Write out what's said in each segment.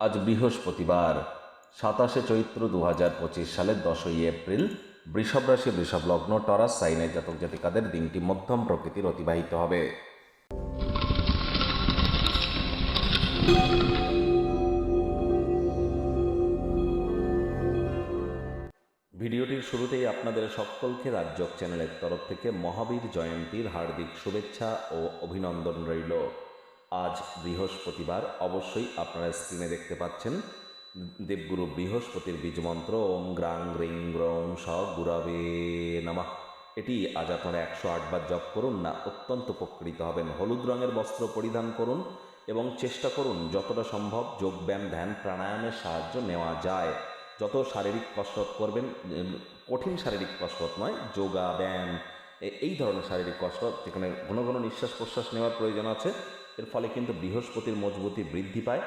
আজ বৃহস্পতিবার, সাতাশে চৈত্র দু হাজার পঁচিশ সালের দশই এপ্রিল, বৃষভ রাশি, বৃষভ লগ্ন, টরাস সাইনের জাতক জাতিকাদের দিনটি মধ্যম প্রকৃতির অতিবাহিত হবে। ভিডিওটির শুরুতেই আপনাদের সকলকে রাজ্যক চ্যানেলের তরফ থেকে মহাবীর জয়ন্তীর হার্দিক শুভেচ্ছা ও অভিনন্দন রইল। আজ বৃহস্পতিবার, অবশ্যই আপনারা স্ক্রিনে দেখতে পাচ্ছেন দেবগুরু বৃহস্পতির বীজমন্ত্র ওম গ্রাং গ্রিং গ্রং স গুরাবে নামা। এটি আজ আপনারা একশো আটবার জপ করুন, না, অত্যন্ত উপকৃত হবেন। হলুদ রঙের বস্ত্র পরিধান করুন এবং চেষ্টা করুন, যতটা সম্ভব যোগব্যায়াম ধ্যান, প্রাণায়ামের সাহায্য নেওয়া যায়। যত শারীরিক কসরত করবেন কঠিন শারীরিক কসরত নয়, যোগা, ব্যায়াম এই ধরনের শারীরিক কসরত যেখানে ঘন ঘন নিঃশ্বাস প্রশ্বাস নেওয়ার প্রয়োজন আছে। এর ফলে কিন্তু বৃহস্পতির মজবুতি বৃদ্ধি পায়।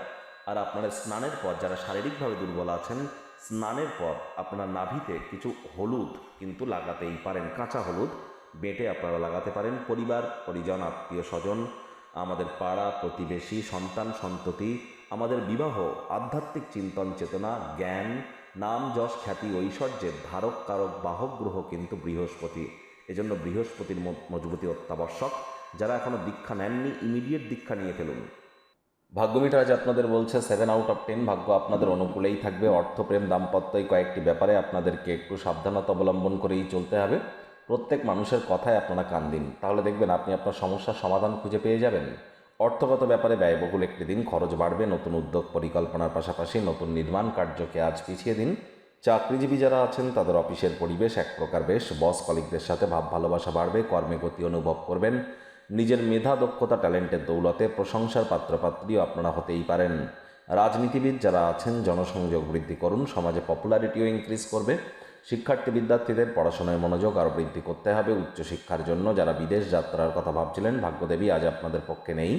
আর আপনারা স্নানের পর যারা শারীরিকভাবে দুর্বল আছেন, স্নানের পর আপনারা নাভিতে কিছু হলুদ কিন্তু লাগাতেই পারেন, কাঁচা হলুদ বেটে আপনারা লাগাতে পারেন। পরিবার, পরিজন, আত্মীয় স্বজন, আমাদের পাড়া, প্রতিবেশী, সন্তান, সন্ততি, আমাদের বিবাহ, আধ্যাত্মিক চিন্তন চেতনা, জ্ঞান, নাম, যশ, খ্যাতি, ঐশ্বর্যের ধারক, কারক, বাহক, গ্রহ কিন্তু বৃহস্পতি। এজন্য বৃহস্পতির মজবুতি অত্যাবশ্যক। যারা এখনও দীক্ষা নেননি ইমিডিয়েট দীক্ষা নিয়ে ফেলুন। ভাগ্যমিটার আজ আপনাদের বলছে সেভেন আউট অফ টেন ভাগ্য আপনাদের অনুকূলেই থাকবে। অর্থপ্রেম দাম্পত্য এই কয়েকটি ব্যাপারে আপনাদেরকে একটু সাবধানতা অবলম্বন করেই চলতে হবে। প্রত্যেক মানুষের কথায় আপনারা কান দিন। তাহলে দেখবেন, আপনি আপনার সমস্যার সমাধান খুঁজে পেয়ে যাবেন। অর্থগত ব্যাপারে ব্যয়বহুল একটি দিন, খরচ বাড়বে, নতুন উদ্যোগ পরিকল্পনার পাশাপাশি নতুন নির্মাণ কার্যকে আজ পিছিয়ে দিন। চাকরিজীবী যারা আছেন, তাদের অফিসের পরিবেশ এক প্রকার বেশ। বস কলিকদের সাথে ভাব ভালোবাসা বাড়বে, কর্মে গতি অনুভব করবেন। নিজের মেধা, দক্ষতা, ট্যালেন্টের দৌলতে প্রশংসার পাত্রপাত্রীও আপনারা হতেই পারেন। রাজনীতিবিদ যারা আছেন, জনসংযোগ বৃদ্ধি করুন, সমাজে পপুলারিটিও ইনক্রিজ করবে। শিক্ষার্থী বিদ্যার্থীদের পড়াশোনায় মনোযোগ আরও বৃদ্ধি করতে হবে। উচ্চশিক্ষার জন্য যারা বিদেশ যাত্রার কথা ভাবছিলেন, ভাগ্যদেবী আজ আপনাদের পক্ষে নেই।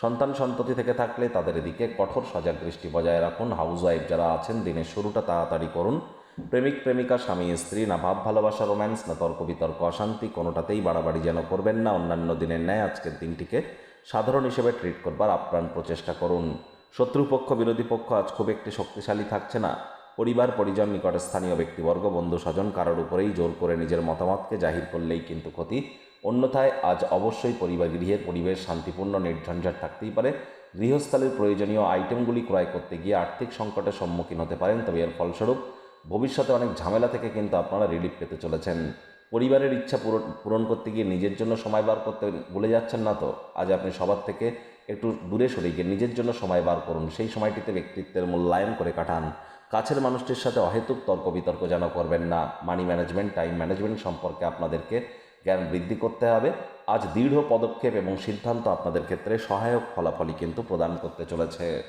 সন্তান সন্ততি থেকে থাকলে তাদের এদিকে কঠোর সজাগ দৃষ্টি বজায় রাখুন। হাউস ওয়াইফ যারা আছেন, দিনের শুরুটা তাড়াতাড়ি করুন। প্রেমিক, প্রেমিকা, স্বামী, স্ত্রী, না ভাব, ভালোবাসা, রোম্যান্স, না তর্ক, বিতর্ক, অশান্তি, কোনোটাতেই বাড়াবাড়ি যেন করবেন না। অন্যান্য দিনের ন্যায় আজকের দিনটিকে সাধারণ হিসেবে ট্রিট করবার আপ্রাণ প্রচেষ্টা করুন। শত্রুপক্ষ, বিরোধী পক্ষ আজ খুব একটি শক্তিশালী থাকছে না। পরিবার, পরিজন, নিকট স্থানীয় ব্যক্তিবর্গ, বন্ধু, স্বজন কারোর উপরেই জোর করে নিজের মতামতকে জাহির করলেই কিন্তু ক্ষতি। অন্যথায় আজ অবশ্যই পরিবার গৃহের পরিবেশ শান্তিপূর্ণ, নির্ঝঞ্ঝাট থাকতেই পারে। গৃহস্থালির প্রয়োজনীয় আইটেমগুলি ক্রয় করতে গিয়ে আর্থিক সংকটের সম্মুখীন হতে পারেন, তবে এর ফলস্বরূপ ভবিষ্যতে অনেক ঝামেলা থেকে কিন্তু আপনারা রিলিফ পেতে চলেছেন। পরিবারের ইচ্ছা পূরণ পূরণ করতে গিয়ে নিজের জন্য সময় বার করতে ভুলে যাচ্ছেন না তো? আজ আপনি সবার থেকে একটু দূরে সরে গিয়ে নিজের জন্য সময় বার করুন। সেই সময়টিতে ব্যক্তিত্বের মূল্যায়ন করে কাটান। কাছের মানুষটির সাথে অহেতুক তর্ক বিতর্ক যেন করবেন না। মানি ম্যানেজমেন্ট টাইম ম্যানেজমেন্ট সম্পর্কে আপনাদেরকে জ্ঞান বৃদ্ধি করতে হবে। আজ দৃঢ় পদক্ষেপ এবং সিদ্ধান্ত আপনাদের ক্ষেত্রে সহায়ক ফলাফলই কিন্তু প্রদান করতে চলেছে।